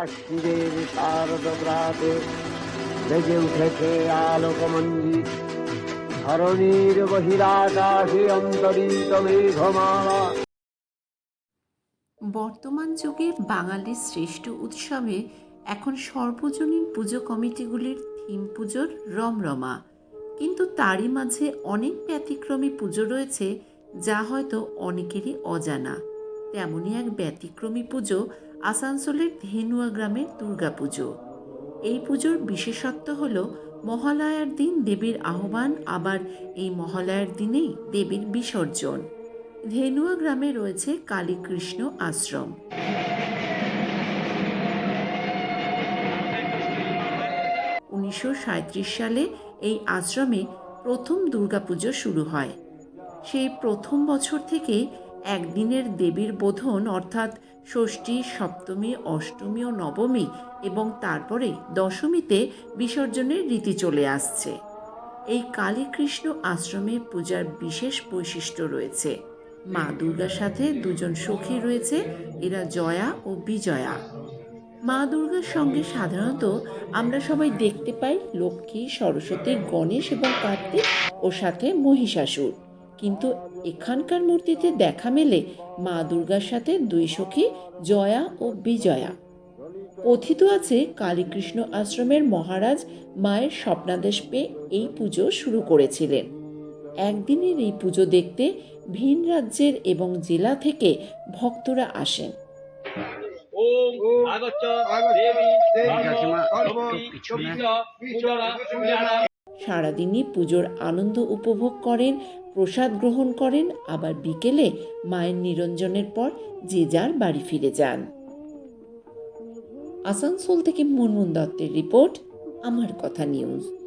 আশ্বিদের শারদ বেজে উঠেছে ধরণীর বহিরাকাশে অন্তরিত মেঘমালা বর্তমান যুগে বাঙালির শ্রেষ্ঠ উৎসবে এখন সর্বজনীন পুজো কমিটিগুলির থিম পুজোর রমরমা। কিন্তু তারই মাঝে অনেক ব্যতিক্রমী পুজো রয়েছে, যা হয়তো অনেকেরই অজানা। তেমনই এক ব্যতিক্রমী পুজো আসানসোলের ধেনুয়া গ্রামের দুর্গাপুজো এই পুজোর বিশেষত্ব হল মহালয়ার দিন দেবীর আহ্বান, আবার এই মহালয়ার দিনেই দেবীর বিসর্জন। ধেনুয়া গ্রামে রয়েছে কালীকৃষ্ণ আশ্রম। উনিশশো সাঁইত্রিশ সালে এই আশ্রমে প্রথম দুর্গাপুজো শুরু হয়। সেই প্রথম বছর থেকে একদিনের দেবীর বোধন, অর্থাৎ ষষ্ঠী, সপ্তমী, অষ্টমী ও নবমী এবং তারপরে দশমীতে বিসর্জনের রীতি চলে আসছে। এই কালীকৃষ্ণ আশ্রমে পূজার বিশেষ বৈশিষ্ট্য রয়েছে। মা দুর্গার সাথে দুজন সখী রয়েছে, এরা জয়া ও বিজয়া। মা দুর্গার সঙ্গে সাধারণত আমরা সবাই দেখতে পাই লক্ষ্মী, সরস্বতী, গণেশ এবং কার্তিক ও সাথে মহিষাসুর। কিন্তু এখানকার মূর্তিতে দেখা মেলে মা দুর্গার সাথে দুই সখী জয়া ও বিজয়া। কথিত আছে কালীকৃষ্ণ আশ্রমের মহারাজ মায়ের স্বপ্নাদেশ পেয়ে এই পুজো শুরু করেছিলেন। একদিনের এই পুজো দেখতে ভিন রাজ্যের এবং জেলা থেকে ভক্তরা আসেন। সারাদিনই পুজোর আনন্দ উপভোগ করেন প্রসাদ গ্রহণ করেন, আবার বিকেলে মায়ের নিরঞ্জনের পর যে যার বাড়ি ফিরে যান। আসানসোল থেকে মুনমুন দত্তের রিপোর্ট, আমার কথা নিউজ।